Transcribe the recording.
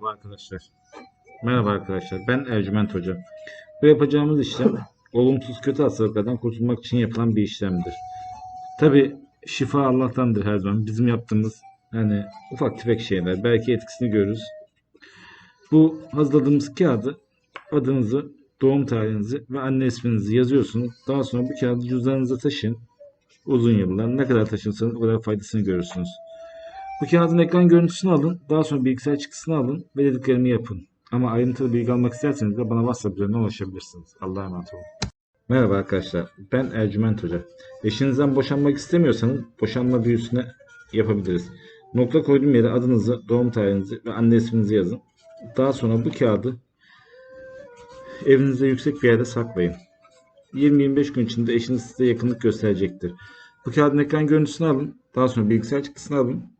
Merhaba arkadaşlar. Merhaba arkadaşlar. Ben Ercüment Hoca. Bu yapacağımız işlem olumsuz kötü hastalıklardan kurtulmak için yapılan bir işlemdir. Tabi şifa Allah'tandır her zaman. Bizim yaptığımız yani ufak tefek şeyler. Belki etkisini görürüz. Bu hazırladığımız kağıdı adınızı, doğum tarihinizi ve anne isminizi yazıyorsunuz. Daha sonra bu kağıdı cüzdanınıza taşıyın. Uzun yıllar ne kadar taşınsanız o kadar faydasını görürsünüz. Bu kağıdın ekran görüntüsünü alın. Daha sonra bilgisayar çıktısını alın ve dediklerimi yapın. Ama ayrıntılı bilgi almak isterseniz de bana WhatsApp üzerinden ulaşabilirsiniz. Allah'a emanet olun. Merhaba arkadaşlar. Ben Ercüment Hoca. Eşinizden boşanmak istemiyorsanız boşanma büyüsüne yapabiliriz. Nokta koyduğum yere adınızı, doğum tarihinizi ve anne isminizi yazın. Daha sonra bu kağıdı evinizde yüksek bir yerde saklayın. 20-25 gün içinde eşiniz size yakınlık gösterecektir. Bu kağıdın ekran görüntüsünü alın. Daha sonra bilgisayar çıktısını alın.